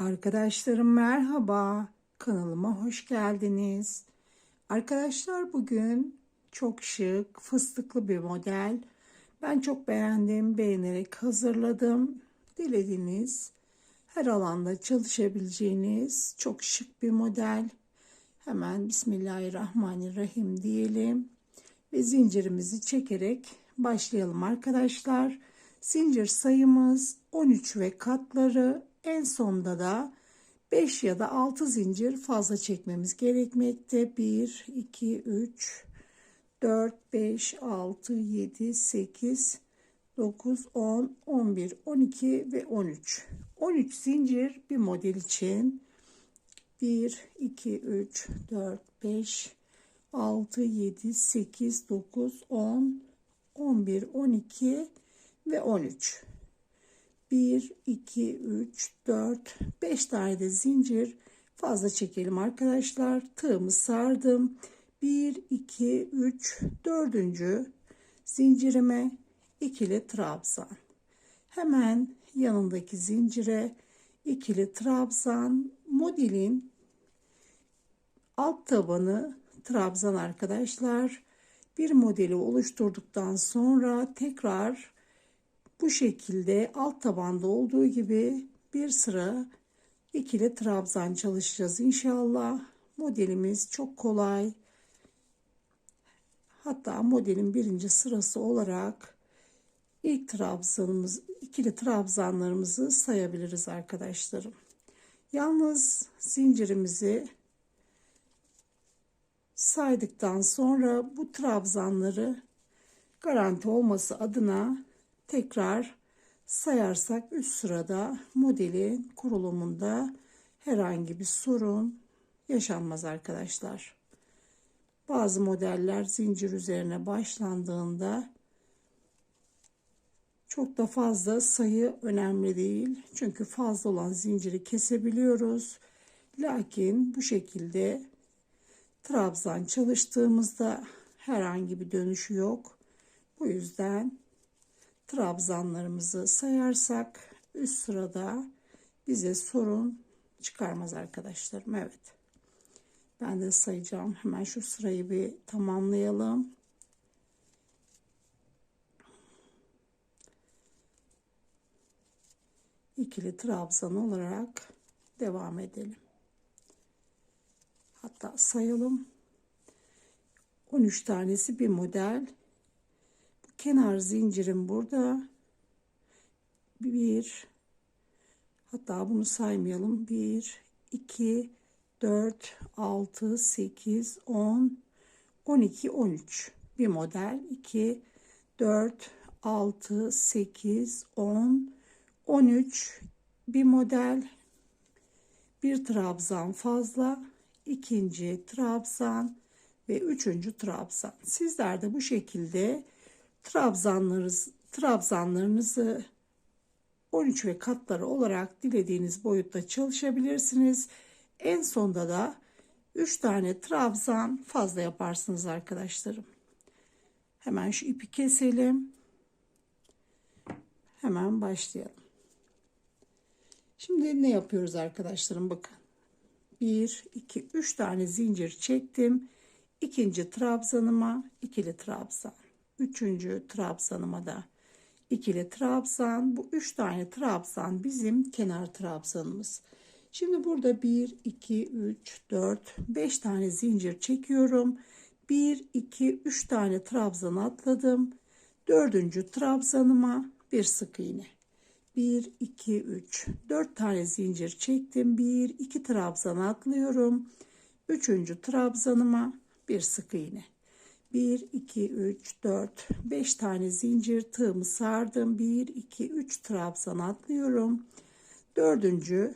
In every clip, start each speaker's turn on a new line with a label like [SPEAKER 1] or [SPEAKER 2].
[SPEAKER 1] Arkadaşlarım merhaba. Kanalıma hoş geldiniz. Arkadaşlar bugün çok şık, fıstıklı bir model. Ben çok beğendim, beğenerek hazırladım. Dilediğiniz her alanda çalışabileceğiniz çok şık bir model. Hemen Bismillahirrahmanirrahim diyelim ve zincirimizi çekerek başlayalım arkadaşlar. Zincir sayımız 13 ve katları en sonda da 5 ya da 6 zincir fazla çekmemiz gerekmekte. 1, 2, 3, 4, 5, 6, 7, 8, 9, 10, 11, 12 ve 13. 13 zincir bir model için 1, 2, 3, 4, 5, 6, 7, 8, 9, 10, 11, 12 ve 13. 1, 2, 3, 4, 5 tane de zincir fazla çekelim arkadaşlar. Tığımı sardım. 1, 2, 3, 4. zincirime ikili trabzan. Hemen yanındaki zincire ikili trabzan modelin alt tabanı trabzan arkadaşlar. Bir modeli oluşturduktan sonra tekrar bu şekilde alt tabanda olduğu gibi bir sıra ikili trabzan çalışacağız inşallah. Modelimiz çok kolay. Hatta modelin birinci sırası olarak ilk trabzanımız, ikili trabzanlarımızı sayabiliriz arkadaşlarım. Yalnız zincirimizi saydıktan sonra bu trabzanları garanti olması adına tekrar sayarsak üst sırada modelin kurulumunda herhangi bir sorun yaşanmaz arkadaşlar. Bazı modeller zincir üzerine başlandığında çok da fazla sayı önemli değil. Çünkü fazla olan zinciri kesebiliyoruz. Lakin bu şekilde trabzan çalıştığımızda herhangi bir dönüşü yok. Bu yüzden trabzanlarımızı sayarsak üst sırada bize sorun çıkarmaz arkadaşlarım. Evet. Ben de sayacağım. Hemen şu sırayı bir tamamlayalım. ikili trabzan olarak devam edelim. Hatta sayalım. 13 tanesi bir model kenar zincirim burada. Bir hatta bunu saymayalım. Bir, iki, dört, altı, sekiz, on, on iki, on üç. Bir model. iki, dört, altı, sekiz, on, on üç. Bir model. Bir trabzan fazla. ikinci trabzan ve üçüncü trabzan. Sizler de bu şekilde trabzanlarınız, trabzanlarınızı 13 ve katları olarak dilediğiniz boyutta çalışabilirsiniz. En sonda da 3 tane trabzan fazla yaparsınız arkadaşlarım. Hemen şu ipi keselim. Hemen başlayalım. Şimdi ne yapıyoruz arkadaşlarım bakın. 1 2 3 tane zincir çektim. İkinci trabzanıma ikili trabzan. Üçüncü trabzanıma da ikili trabzan. Bu üç tane trabzan bizim kenar trabzanımız. Şimdi burada 1, 2, 3, 4, 5 tane zincir çekiyorum. 1, 2, 3 tane trabzan atladım. Dördüncü trabzanıma bir sık iğne. 1, 2, 3, 4 tane zincir çektim. 1, 2 trabzan atlıyorum. Üçüncü trabzanıma bir sık iğne. 1, 2, 3, 4, 5 tane zincir tığımı sardım. 1, 2, 3 trabzan atlıyorum. Dördüncü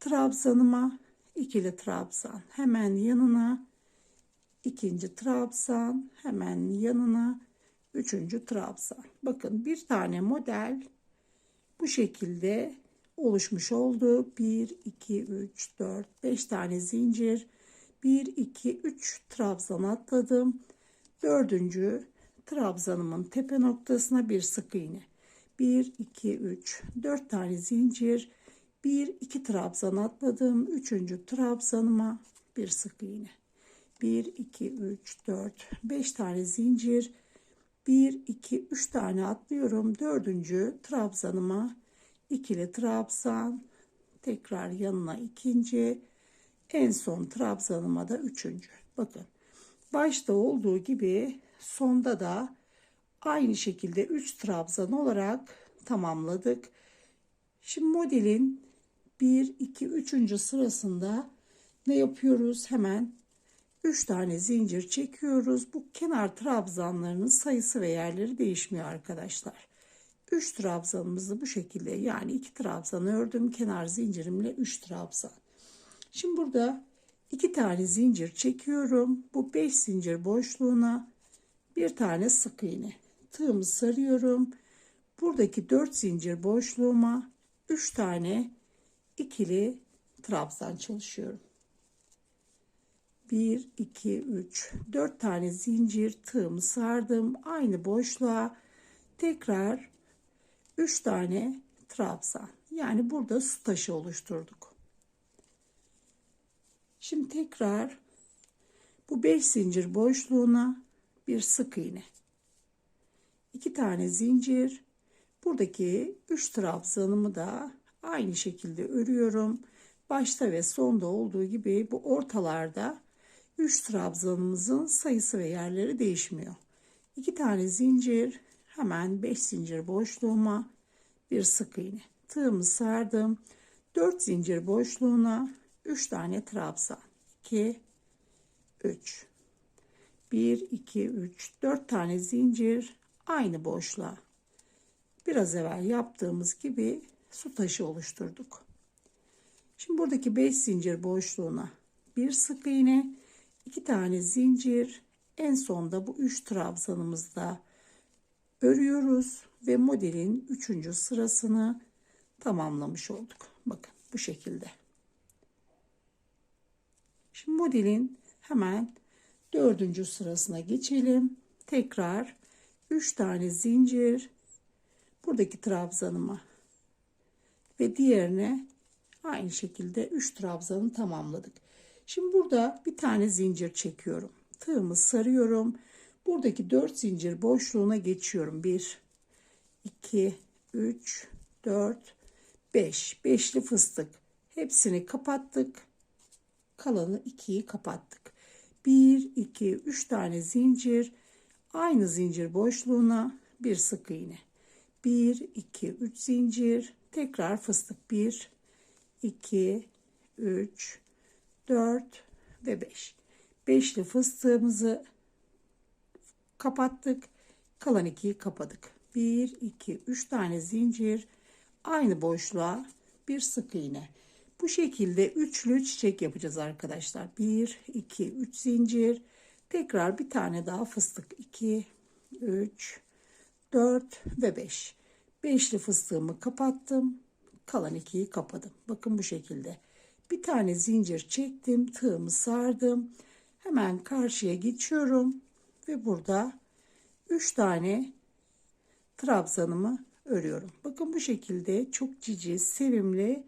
[SPEAKER 1] trabzanıma ikili trabzan. Hemen yanına ikinci trabzan. Hemen yanına üçüncü trabzan. Bakın bir tane model bu şekilde oluşmuş oldu. 1, 2, 3, 4, 5 tane zincir 1 2 3 trabzan atladım. Dördüncü trabzanımın tepe noktasına bir sık iğne. 1 2 3 4 tane zincir Bir iki trabzan atladım. Üçüncü trabzanıma bir sık iğne. 1, 2, 3, 4, 5 tane zincir. 1, 2, 3 tane atlıyorum. Dördüncü trabzanıma ikili trabzan. Tekrar yanına ikinci. En son trabzanıma da üçüncü. Bakın başta olduğu gibi sonda da aynı şekilde 3 trabzan olarak tamamladık. Şimdi modelin 1, 2, 3. sırasında ne yapıyoruz? Hemen 3 tane zincir çekiyoruz. Bu kenar trabzanlarının sayısı ve yerleri değişmiyor arkadaşlar. 3 trabzanımızı bu şekilde yani 2 trabzan ördüm. Kenar zincirimle 3 trabzan. Şimdi burada 2 tane zincir çekiyorum. Bu 5 zincir boşluğuna bir tane sık iğne. Tığımı sarıyorum. Buradaki 4 zincir boşluğuma 3 tane ikili trabzan çalışıyorum. 1 2 3 4 tane zincir tığımı sardım. Aynı boşluğa tekrar 3 tane trabzan. Yani burada su taşı oluşturduk. Şimdi tekrar bu 5 zincir boşluğuna bir sık iğne. 2 tane zincir. Buradaki 3 trabzanımı da aynı şekilde örüyorum. Başta ve sonda olduğu gibi bu ortalarda 3 trabzanımızın sayısı ve yerleri değişmiyor. 2 tane zincir, hemen 5 zincir boşluğuma bir sık iğne. Tığımı sardım. 4 zincir boşluğuna 3 tane trabzan. 2 3 1 2 3 4 tane zincir aynı boşluğa. Biraz evvel yaptığımız gibi su taşı oluşturduk. Şimdi buradaki 5 zincir boşluğuna bir sık iğne, 2 tane zincir, en sonda bu 3 trabzanımızda örüyoruz ve modelin 3. sırasını tamamlamış olduk. Bakın bu şekilde. Şimdi modelin hemen dördüncü sırasına geçelim. Tekrar 3 tane zincir buradaki trabzanıma ve diğerine aynı şekilde 3 trabzanı tamamladık. Şimdi burada bir tane zincir çekiyorum. Tığımı sarıyorum. Buradaki 4 zincir boşluğuna geçiyorum. 1 2 3 4 5 beşli fıstık. Hepsini kapattık. Kalanı 2'yi kapattık. 1 2 3 tane zincir. Aynı zincir boşluğuna bir sık iğne. 1 2 3 zincir. Tekrar fıstık 1 2 3 4 ve 5. Beşli fıstığımızı kapattık. Kalan 2'yi kapadık. 1 2 3 tane zincir aynı boşluğa bir sık iğne. Bu şekilde üçlü çiçek yapacağız arkadaşlar. 1 2 3 zincir. Tekrar bir tane daha fıstık. 2 3 4 ve 5. Beşli fıstığımı kapattım. Kalan 2'yi kapadım. Bakın bu şekilde. Bir tane zincir çektim. Tığımı sardım. Hemen karşıya geçiyorum. Ve burada 3 tane trabzanımı örüyorum. Bakın bu şekilde çok cici, sevimli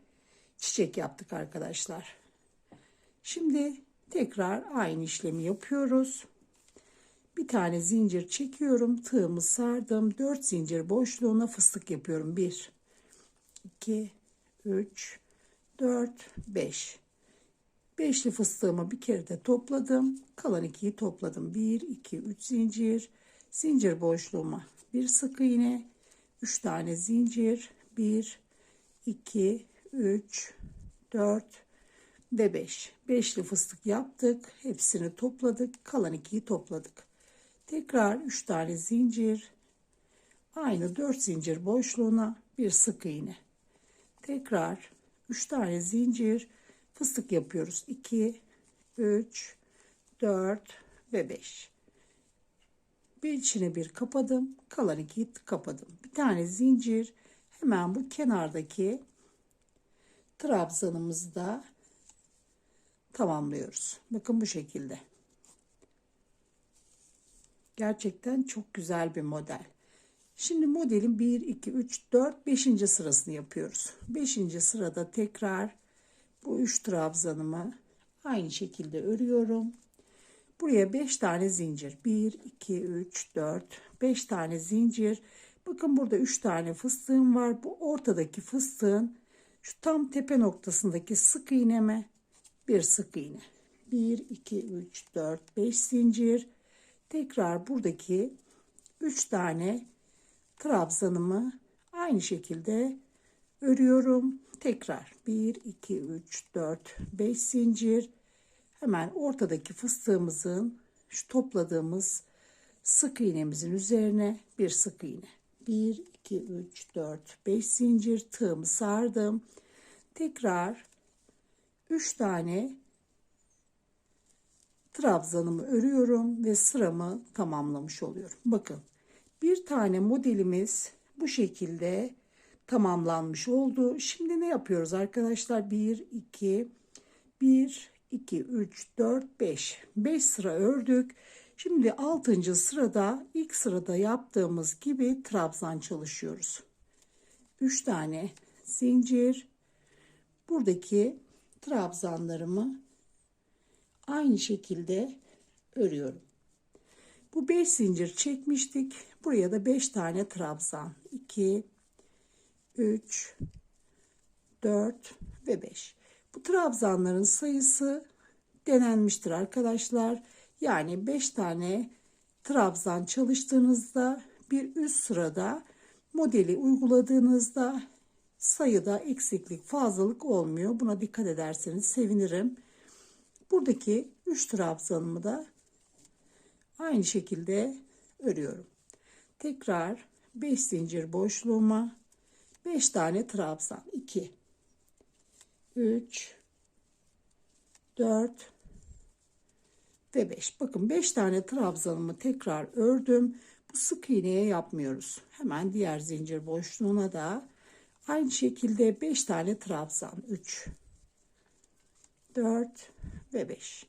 [SPEAKER 1] çiçek yaptık arkadaşlar. Şimdi tekrar aynı işlemi yapıyoruz. Bir tane zincir çekiyorum. Tığımı sardım. 4 zincir boşluğuna fıstık yapıyorum. 1 2 3 4 5 Beşli fıstığımı bir kere de topladım. Kalan ikiyi topladım. 1 2 3 zincir. Zincir boşluğuma bir sık iğne. 3 tane zincir. 1 2 3 4 ve 5. Beşli fıstık yaptık. Hepsini topladık. Kalan ikiyi topladık. Tekrar 3 tane zincir. Aynı 4 zincir boşluğuna bir sık iğne. Tekrar 3 tane zincir fıstık yapıyoruz. 2 3 4 ve 5. Bir içine bir kapadım. Kalan iki kapadım. Bir tane zincir hemen bu kenardaki trabzanımızı da tamamlıyoruz. Bakın bu şekilde. Gerçekten çok güzel bir model. Şimdi modelin 1, 2, 3, 4, 5. sırasını yapıyoruz. 5. sırada tekrar bu 3 trabzanımı aynı şekilde örüyorum. Buraya 5 tane zincir. 1, 2, 3, 4, 5 tane zincir. Bakın burada 3 tane fıstığım var. Bu ortadaki fıstığın şu tam tepe noktasındaki sık iğneme bir sık iğne. 1, 2, 3, 4, 5 zincir. Tekrar buradaki 3 tane trabzanımı aynı şekilde örüyorum. Tekrar 1, 2, 3, 4, 5 zincir. Hemen ortadaki fıstığımızın şu topladığımız sık iğnemizin üzerine bir sık iğne. 1, 2, 3, 4, 5 zincir tığımı sardım. Tekrar 3 tane trabzanımı örüyorum ve sıramı tamamlamış oluyorum. Bakın bir tane modelimiz bu şekilde tamamlanmış oldu. Şimdi ne yapıyoruz arkadaşlar? 1, 2, 1, 2, 3, 4, 5. 5 sıra ördük. Şimdi 6. sırada ilk sırada yaptığımız gibi trabzan çalışıyoruz. 3 tane zincir. Buradaki trabzanlarımı aynı şekilde örüyorum. Bu 5 zincir çekmiştik. Buraya da 5 tane trabzan. 2 3 4 ve 5. Bu trabzanların sayısı denenmiştir arkadaşlar. Yani 5 tane trabzan çalıştığınızda bir üst sırada modeli uyguladığınızda sayıda eksiklik, fazlalık olmuyor. Buna dikkat ederseniz sevinirim. Buradaki 3 trabzanımı da aynı şekilde örüyorum. Tekrar 5 zincir boşluğuma 5 tane trabzan 2 3 4 ve 5. Bakın 5 tane trabzanımı tekrar ördüm. Bu sık iğneye yapmıyoruz. Hemen diğer zincir boşluğuna da aynı şekilde 5 tane trabzan 3 4 ve 5.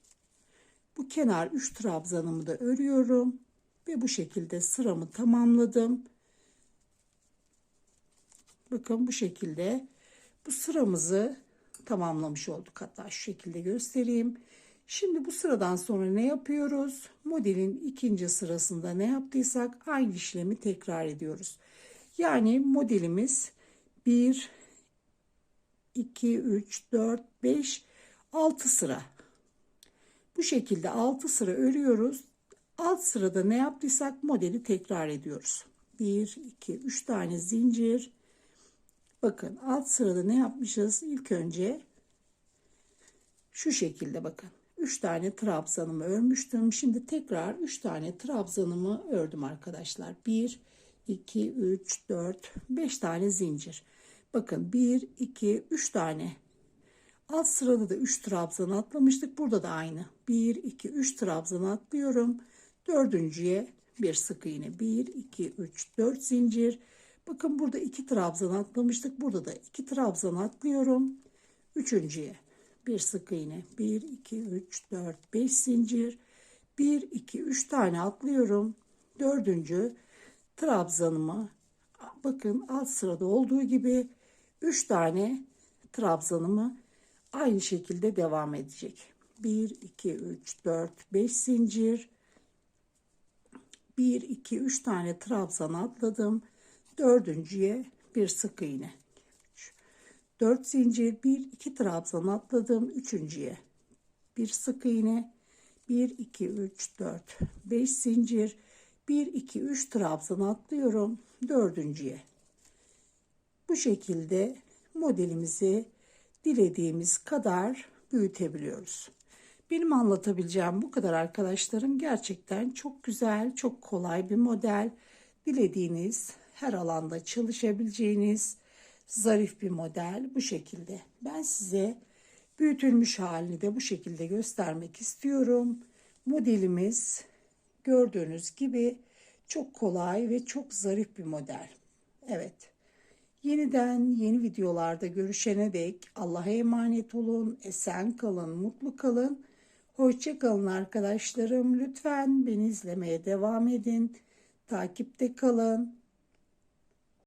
[SPEAKER 1] Bu kenar 3 trabzanımı da örüyorum ve bu şekilde sıramı tamamladım. Bakın bu şekilde bu sıramızı tamamlamış olduk. Hatta şu şekilde göstereyim. Şimdi bu sıradan sonra ne yapıyoruz? Modelin ikinci sırasında ne yaptıysak aynı işlemi tekrar ediyoruz. Yani modelimiz 1, 2, 3, 4, 5, 6 sıra. Bu şekilde 6 sıra örüyoruz. Alt sırada ne yaptıysak modeli tekrar ediyoruz. 1, 2, 3 tane zincir. Bakın alt sırada ne yapmışız? İlk önce şu şekilde bakın. 3 tane trabzanımı örmüştüm. Şimdi tekrar 3 tane trabzanımı ördüm arkadaşlar. 1, 2, 3, 4, 5 tane zincir. Bakın 1, 2, 3 tane. Alt sırada da 3 trabzan atlamıştık. Burada da aynı. 1, 2, 3 trabzan atlıyorum. Dördüncüye bir sık iğne. 1, 2, 3, 4 zincir. Bakın burada 2 trabzan atlamıştık. Burada da 2 trabzan atlıyorum. Üçüncüye bir sık iğne. 1 2 3 4 5 zincir. 1 2 3 tane atlıyorum. Dördüncü trabzanımı bakın alt sırada olduğu gibi 3 tane trabzanımı aynı şekilde devam edecek. 1 2 3 4 5 zincir. 1 2 3 tane trabzan atladım. Dördüncüye bir sık iğne 4 zincir 1 2 trabzan atladım üçüncüye. Bir sık iğne 1 2 3 4 5 zincir 1 2 3 trabzan atlıyorum dördüncüye. Bu şekilde modelimizi dilediğimiz kadar büyütebiliyoruz. Benim anlatabileceğim bu kadar arkadaşlarım gerçekten çok güzel çok kolay bir model. Dilediğiniz her alanda çalışabileceğiniz zarif bir model bu şekilde. Ben size büyütülmüş halini de bu şekilde göstermek istiyorum. Modelimiz gördüğünüz gibi çok kolay ve çok zarif bir model. Evet. Yeniden yeni videolarda görüşene dek Allah'a emanet olun, esen kalın, mutlu kalın. Hoşça kalın arkadaşlarım. Lütfen beni izlemeye devam edin. Takipte kalın.